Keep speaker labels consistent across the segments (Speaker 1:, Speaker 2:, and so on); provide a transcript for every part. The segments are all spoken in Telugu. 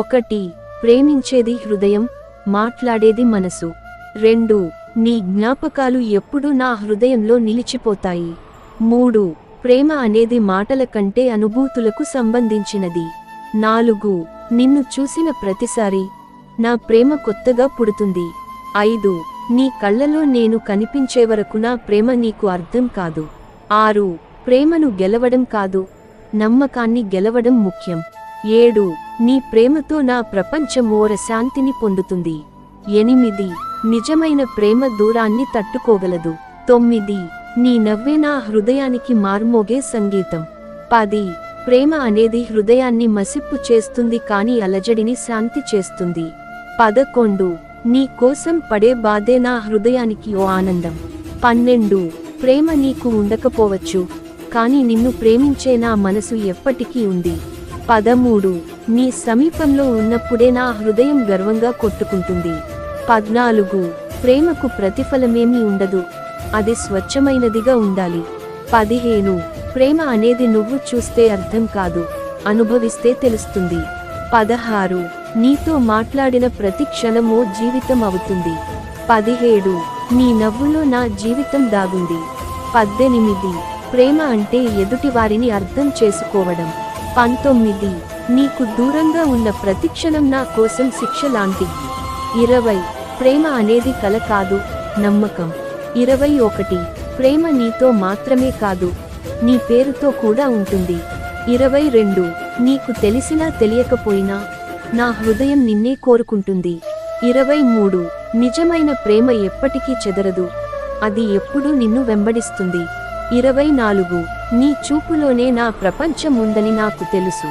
Speaker 1: ఒకటి ప్రేమించేది హృదయం మాట్లాడేది మనసు. రెండు నీ జ్ఞాపకాలు ఎప్పుడూ నా హృదయంలో నిలిచిపోతాయి. మూడు ప్రేమ అనేది మాటల కంటే అనుభూతులకు సంబంధించినది. నాలుగు నిన్ను చూసిన ప్రతిసారి నా ప్రేమ కొత్తగా పుడుతుంది. ఐదు నీ కళ్ళలో నేను కనిపించే వరకు నా ప్రేమ నీకు అర్థం కాదు. ఆరు ప్రేమను గెలవడం కాదు నమ్మకాన్ని గెలవడం ముఖ్యం. ఏడు నీ ప్రేమతో నా ప్రపంచం ఓర శాంతిని పొందుతుంది. ఎనిమిది నిజమైన ప్రేమ దూరాన్ని తట్టుకోగలదు. తొమ్మిది నీ నవ్వే నా హృదయానికి మార్మోగే సంగీతం. పది ప్రేమ అనేది హృదయాన్ని మసిప్పు చేస్తుంది కాని అలజడిని శాంతి చేస్తుంది. పదకొండు నీ కోసం పడే బాధే నా హృదయానికి ఓ ఆనందం. పన్నెండు ప్రేమ నీకు ఉండకపోవచ్చు కానీ నిన్ను ప్రేమించే నా మనసు ఎప్పటికీ ఉంది. పదమూడు. మీ సమీపంలో ఉన్నప్పుడే నా హృదయం గర్వంగా కొట్టుకుంటుంది. పద్నాలుగు. ప్రేమకు ప్రతిఫలమేమీ ఉండదు. అది స్వచ్ఛమైనదిగా ఉండాలి. పదిహేను. ప్రేమ అనేది నువ్వు చూస్తే అర్థం కాదు. అనుభవిస్తే తెలుస్తుంది. పదహారు. నీతో మాట్లాడిన ప్రతి క్షణమో జీవితం అవుతుంది. పదిహేడు. నీ నవ్వులో నా జీవితం దాగుంది. పద్దెనిమిది. ప్రేమ అంటే ఎదుటివారిని అర్థం చేసుకోవడం. పంతొమ్మిది. నీకు దూరంగా ఉన్న ప్రతిక్షణం నా కోసం శిక్ష లాంటిది. ఇరవై. ప్రేమ అనేది కల కాదు నమ్మకం. ఇరవై ఒకటి. ప్రేమ నీతో మాత్రమే కాదు నీ పేరుతో కూడా ఉంటుంది. ఇరవై రెండు. నీకు తెలిసినా తెలియకపోయినా నా హృదయం నిన్నే కోరుకుంటుంది. ఇరవై మూడు. నిజమైన ప్రేమ ఎప్పటికీ చెదరదు. అది ఎప్పుడూ నిన్ను వెంబడిస్తుంది. ఇరవై నాలుగు. నీ చూపులోనే నా ప్రపంచం ఉందని నాకు తెలుసు.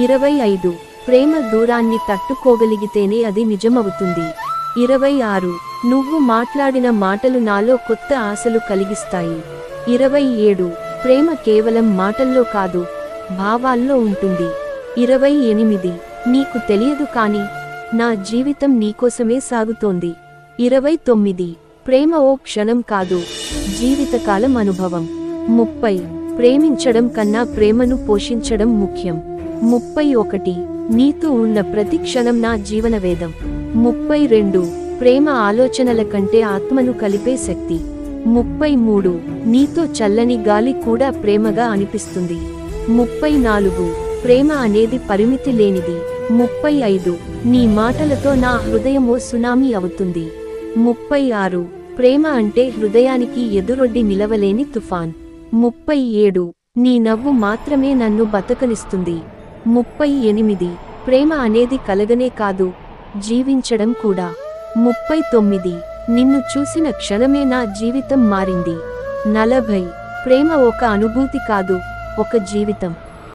Speaker 1: ఇరవై ఐదు ప్రేమ దూరాన్ని తట్టుకోగలిగితేనే అది నిజమవుతుంది. ఇరవై ఆరు నువ్వు మాట్లాడిన మాటలు నాలో కొత్త ఆశలు కలిగిస్తాయి. ఇరవై ఏడు ప్రేమ కేవలం మాటల్లో కాదు భావాల్లో ఉంటుంది. ఇరవై ఎనిమిది నీకు తెలియదు కాని నా జీవితం నీకోసమే సాగుతోంది. ఇరవై తొమ్మిది ప్రేమ ఓ క్షణం కాదు జీవితకాలం అనుభవం. ముప్పై ప్రేమించడం కన్నా ప్రేమను పోషించడం ముఖ్యం. ముప్పై ఒకటి. నీతో ఉన్న ప్రతి క్షణం నా జీవన వేదం. ముప్పై రెండు. ప్రేమ ఆలోచనల కంటే ఆత్మను కలిపే శక్తి. ముప్పై మూడు. నీతో చల్లని గాలి కూడా ప్రేమగా అనిపిస్తుంది. ముప్పై నాలుగు. ప్రేమ అనేది పరిమితి లేనిది. ముప్పై ఐదు. నీ మాటలతో నా హృదయమో సునామీ అవుతుంది. ముప్పై ఆరు. ప్రేమ అంటే హృదయానికి ఎదురొడ్డి నిలవలేని తుఫాన్. ముప్పై ఏడు. నీ నవ్వు మాత్రమే నన్ను బతకనిస్తుంది. ముప్పై ఎనిమిది. ప్రేమ అనేది కలగనే కాదు జీవించడం కూడా. ముప్పై తొమ్మిది. నిన్ను చూసిన క్షణమే నా జీవితం మారింది. నలభై. ప్రేమ ఒక అనుభూతి కాదు ఒక జీవితం.